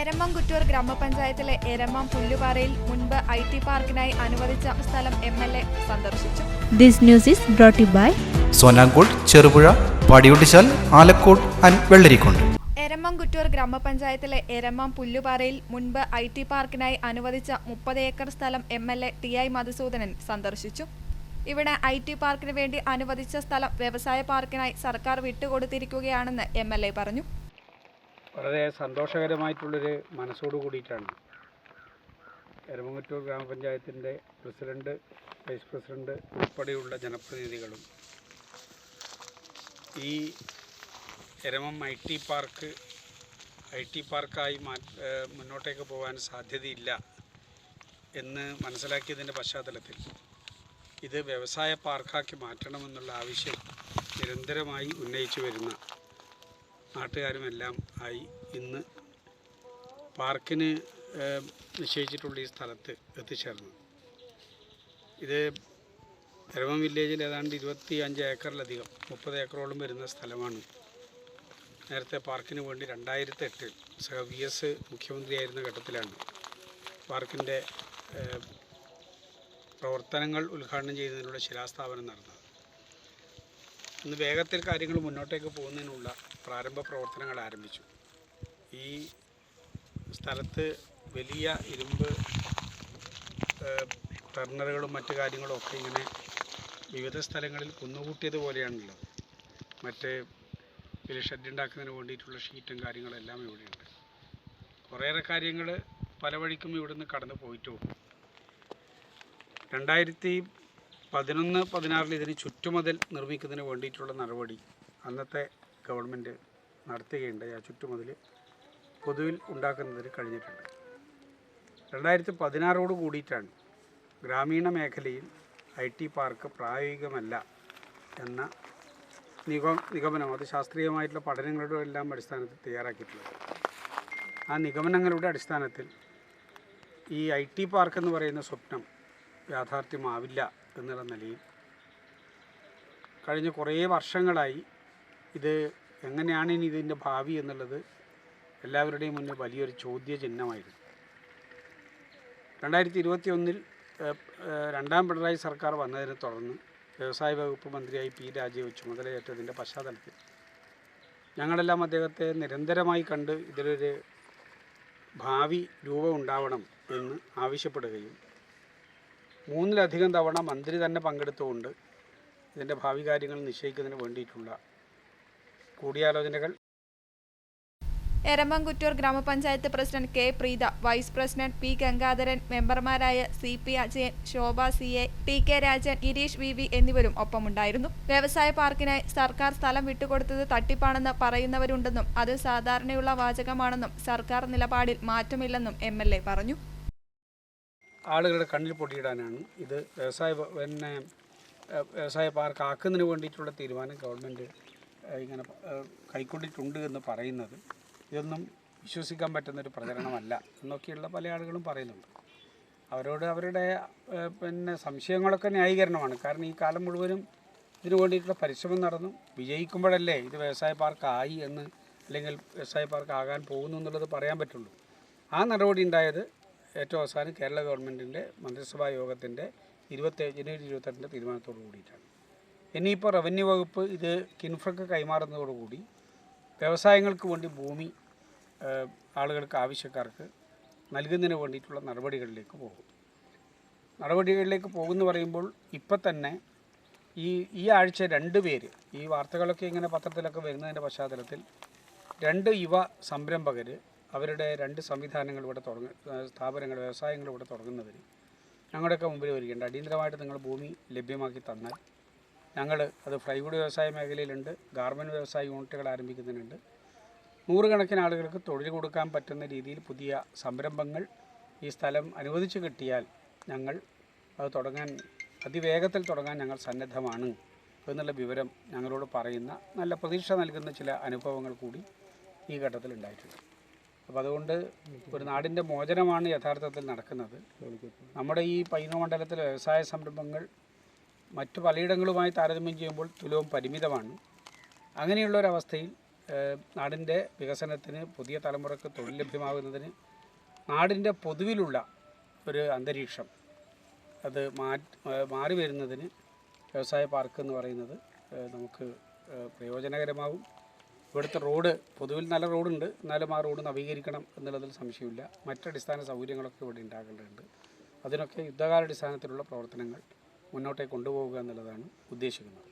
എരമംകുറ്റൂർ ഗ്രാമപഞ്ചായത്തിലെ എരമം പുല്ലുപാറയിൽ മുൻപ് I T പാർക്കിനായി അനുവദിച്ച സ്ഥലം എം എൽ എ സന്ദർശിച്ചു. This news is brought by സോനാങ്കോട് Cherupuzha Padiyottuchal Alakode and Vellarikundu Eramamkuttur ഗ്രാമപഞ്ചായത്തിലെ എരമം പുല്ലുപാറയിൽ മുൻപ് ഐ ടി പാർക്കിനായി അനുവദിച്ച മുപ്പത് ഏക്കർ സ്ഥലം M L A T I Madhusudanan സന്ദർശിച്ചു. ഇവിടെ ഐ ടി പാർക്കിന് വേണ്ടി അനുവദിച്ച സ്ഥലം വ്യവസായ പാർക്കിനായി സർക്കാർ വിട്ടുകൊടുത്തിരിക്കുകയാണെന്ന് എം എൽ എ പറഞ്ഞു. വളരെ സന്തോഷകരമായിട്ടുള്ളൊരു മനസ്സോടു കൂടിയിട്ടാണ്. എരമംകുറ്റൂർ ഗ്രാമപഞ്ചായത്തിന്റെ പ്രസിഡന്റ് വൈസ് പ്രസിഡന്റ് ഉൾപ്പെടെയുള്ള ജനപ്രതിനിധികളും ഈ Eramam I T park I T പാർക്കായി മുന്നോട്ടേക്ക് പോകാൻ സാധ്യതയില്ല എന്ന് മനസ്സിലാക്കിയതിന്റെ പശ്ചാത്തലത്തിൽ ഇത് വ്യവസായ പാർക്കാക്കി മാറ്റണമെന്നുള്ള ആവശ്യം നിരന്തരമായി ഉന്നയിച്ചു വരുന്ന നാട്ടുകാരുമെല്ലാം ആയി ഇന്ന് പാർക്കിന് നിശ്ചയിച്ചിട്ടുള്ള ഈ സ്ഥലത്ത് എത്തിച്ചേർന്നു. ഇത് എരമം വില്ലേജിൽ ഏതാണ്ട് ഇരുപത്തി അഞ്ച് ഏക്കറിലധികം മുപ്പത് ഏക്കറോളം വരുന്ന സ്ഥലമാണ്. നേരത്തെ പാർക്കിന് വേണ്ടി രണ്ടായിരത്തി എട്ടിൽ സഹ വി എസ് മുഖ്യമന്ത്രിയായിരുന്ന ഘട്ടത്തിലാണ് പാർക്കിന്റെ പ്രവർത്തനങ്ങൾ ഉദ്ഘാടനം ചെയ്യുന്നതിനുള്ള ശിലാസ്ഥാപനം നടന്നത്. ഇന്ന് വേഗത്തിൽ കാര്യങ്ങൾ മുന്നോട്ടേക്ക് പോകുന്നതിനുള്ള പ്രാരംഭ പ്രവർത്തനങ്ങൾ ആരംഭിച്ചു. ഈ സ്ഥലത്ത് വലിയ ഇരുമ്പ് ടർണറുകളും മറ്റു കാര്യങ്ങളും ഒക്കെ ഇങ്ങനെ വിവിധ സ്ഥലങ്ങളിൽ കുന്നുകൂട്ടിയതുപോലെയാണല്ലോ മറ്റ് വലിയ ഷെഡ് ഉണ്ടാക്കുന്നതിന് വേണ്ടിയിട്ടുള്ള ഷീറ്റും കാര്യങ്ങളെല്ലാം ഇവിടെയുണ്ട്. കുറേയേറെ കാര്യങ്ങൾ പല വഴിക്കും ഇവിടുന്ന് കടന്നു പോയിട്ടും രണ്ടായിരത്തി പതിനൊന്ന് പതിനാറിൽ ഇതിന് ചുറ്റുമതിൽ നിർമ്മിക്കുന്നതിന് വേണ്ടിയിട്ടുള്ള നടപടി അന്നത്തെ ഗവൺമെന്റ് നടത്തുകയുണ്ടായി. ആ ചുറ്റുമതിൽ പൊതുവിൽ ഉണ്ടാക്കുന്നതിന് കഴിഞ്ഞിട്ടുണ്ട്. രണ്ടായിരത്തി പതിനാറോട് കൂടിയിട്ടാണ് ഗ്രാമീണ മേഖലയിൽ ഐ ടി പാർക്ക് പ്രായോഗികമല്ല എന്ന നിഗമ നിഗമനം അത് ശാസ്ത്രീയമായിട്ടുള്ള പഠനങ്ങളുടെ എല്ലാം അടിസ്ഥാനത്തിൽ തയ്യാറാക്കിയിട്ടുള്ളത്. ആ നിഗമനങ്ങളുടെ അടിസ്ഥാനത്തിൽ ഈ ഐ ടി പാർക്ക് എന്ന് പറയുന്ന സ്വപ്നം യാഥാർത്ഥ്യമാവില്ല എന്നുള്ള നിലയിൽ കഴിഞ്ഞ കുറേ വർഷങ്ങളായി ഇത് എങ്ങനെയാണ് ഇനി ഇതിന്റെ ഭാവി എന്നുള്ളത് എല്ലാവരുടെയും മുന്നിൽ വലിയൊരു ചോദ്യചിഹ്നമായിരുന്നു. രണ്ടായിരത്തി ഇരുപത്തി ഒന്നിൽ രണ്ടാം പിണറായി സർക്കാർ വന്നതിനെ തുടർന്ന് വ്യവസായ വകുപ്പ് മന്ത്രിയായി പി രാജീവ് ചുമതലയേറ്റതിന്റെ പശ്ചാത്തലത്തിൽ ഞങ്ങളെല്ലാം അദ്ദേഹത്തെ നിരന്തരമായി കണ്ട് ഇതിലൊരു ഭാവി രൂപം ഉണ്ടാവണം എന്ന് ആവശ്യപ്പെടുകയും മൂന്നിലധികം തവണ മന്ത്രി തന്നെ പങ്കെടുത്തുകൊണ്ട് ഇതിന്റെ ഭാവി കാര്യങ്ങൾ നിശ്ചയിക്കുന്നതിന് വേണ്ടിയിട്ടുള്ള കൂടിയാലോചനകൾ. എരമംകുറ്റൂർ ഗ്രാമപഞ്ചായത്ത് president K Preetha vice president P Gangadharan മെമ്പർമാരായ C P Ajayan Shobha C A T K Rajan Girish V V എന്നിവരും ഒപ്പമുണ്ടായിരുന്നു. വ്യവസായ പാർക്കിനായി സർക്കാർ സ്ഥലം വിട്ടുകൊടുത്തത് തട്ടിപ്പാണെന്ന് പറയുന്നവരുണ്ടെന്നും അത് സാധാരണയുള്ള വാചകമാണെന്നും സർക്കാർ നിലപാടിൽ മാറ്റമില്ലെന്നും എം പറഞ്ഞു. ആളുകളുടെ കണ്ണിൽ പൊടിയിടാനാണ്. ഇത് വ്യവസായ പിന്നെ വ്യവസായ പാർക്ക് ആക്കുന്നതിന് വേണ്ടിയിട്ടുള്ള തീരുമാനം ഗവൺമെന്റ് ഇങ്ങനെ കൈക്കൊണ്ടിട്ടുണ്ട് എന്ന് പറയുന്നത്. ഇതൊന്നും വിശ്വസിക്കാൻ പറ്റുന്നൊരു പ്രചരണമല്ല എന്നൊക്കെയുള്ള പല ആളുകളും പറയുന്നുണ്ട്. അവരോട് അവരുടെ പിന്നെ സംശയങ്ങളൊക്കെ ന്യായീകരണമാണ്. കാരണം ഈ കാലം മുഴുവനും ഇതിനു വേണ്ടിയിട്ടുള്ള പരിശ്രമം നടന്നു. വിജയിക്കുമ്പോഴല്ലേ ഇത് വ്യവസായ പാർക്കായി എന്ന് അല്ലെങ്കിൽ വ്യവസായ പാർക്ക് ആകാൻ പോകുന്നു എന്നുള്ളത് പറയാൻ പറ്റുള്ളൂ. ആ നടപടി ഉണ്ടായത് ഏറ്റവും അവസാനം കേരള ഗവൺമെന്റിന്റെ മന്ത്രിസഭാ യോഗത്തിന്റെ ഇരുപത്തി ജനുവരി ഇരുപത്തെട്ടിന്റെ തീരുമാനത്തോടു കൂടിയിട്ടാണ്. ഇനിയിപ്പോൾ റവന്യൂ വകുപ്പ് ഇത് കിൻഫ്രക്ക് കൈമാറുന്നതോടുകൂടി വ്യവസായങ്ങൾക്ക് വേണ്ടി ഭൂമി ആളുകൾക്ക് ആവശ്യക്കാർക്ക് നൽകുന്നതിന് വേണ്ടിയിട്ടുള്ള നടപടികളിലേക്ക് പോകും. നടപടികളിലേക്ക് പോകുമെന്ന് പറയുമ്പോൾ ഇപ്പം തന്നെ ഈ ഈ ആഴ്ച രണ്ട് പേര് ഈ വാർത്തകളൊക്കെ ഇങ്ങനെ പത്രത്തിലൊക്കെ വരുന്നതിന്റെ പശ്ചാത്തലത്തിൽ രണ്ട് യുവ സംരംഭകർ അവരുടെ രണ്ട് സംവിധാനങ്ങൾ ഇവിടെ തുടങ്ങ സ്ഥാപനങ്ങൾ വ്യവസായങ്ങൾ ഇവിടെ തുടങ്ങുന്നതിന് ഞങ്ങളുടെയൊക്കെ മുമ്പിൽ വരികയുണ്ട്. അടിയന്തരമായിട്ട് നിങ്ങൾ ഭൂമി ലഭ്യമാക്കി തന്നാൽ ഞങ്ങൾ അത് ഫ്ലൈവുഡ് വ്യവസായ മേഖലയിലുണ്ട് ഗാർമെന്റ് വ്യവസായ യൂണിറ്റുകൾ ആരംഭിക്കുന്നതിനുണ്ട്. നൂറുകണക്കിന് ആളുകൾക്ക് തൊഴിൽ കൊടുക്കാൻ പറ്റുന്ന രീതിയിൽ പുതിയ സംരംഭങ്ങൾ ഈ സ്ഥലം അനുവദിച്ച് കിട്ടിയാൽ ഞങ്ങൾ അത് തുടങ്ങാൻ അതിവേഗത്തിൽ തുടങ്ങാൻ ഞങ്ങൾ സന്നദ്ധമാണ് എന്നുള്ള വിവരം ഞങ്ങളോട് പറയുന്ന നല്ല പ്രതീക്ഷ നൽകുന്ന ചില അനുഭവങ്ങൾ കൂടി ഈ ഘട്ടത്തിൽ ഉണ്ടായിട്ടുണ്ട്. അപ്പോൾ അതുകൊണ്ട് ഒരു നാടിന്റെ മോചനമാണ് യഥാർത്ഥത്തിൽ നടക്കുന്നത്. നമ്മുടെ ഈ പൈനോ മണ്ഡലത്തിലെ വ്യവസായ സംരംഭങ്ങൾ മറ്റു പലയിടങ്ങളുമായി താരതമ്യം ചെയ്യുമ്പോൾ തുലവും പരിമിതമാണ്. അങ്ങനെയുള്ളൊരവസ്ഥയിൽ നാടിന്റെ വികസനത്തിന് പുതിയ തലമുറയ്ക്ക് തൊഴിൽ ലഭ്യമാകുന്നതിന് നാടിന്റെ പൊതുവിലുള്ള ഒരു അന്തരീക്ഷം അത് മാറി വരുന്നതിന് വ്യവസായ പാർക്ക് എന്ന് പറയുന്നത് നമുക്ക് ഏഹ്, പ്രയോജനകരമാവും ഇവിടുത്തെ റോഡ് പൊതുവിൽ നല്ല റോഡുണ്ട്. എന്നാലും ആ റോഡ് നവീകരിക്കണം എന്നുള്ളതിൽ സംശയമില്ല. മറ്റടിസ്ഥാന സൗകര്യങ്ങളൊക്കെ ഇവിടെ ഉണ്ടാകേണ്ടതുണ്ട്. അതിനൊക്കെ യുദ്ധകാലാടിസ്ഥാനത്തിലുള്ള പ്രവർത്തനങ്ങൾ മുന്നോട്ടേക്ക് കൊണ്ടുപോവുക എന്നുള്ളതാണ് ഉദ്ദേശിക്കുന്നത്.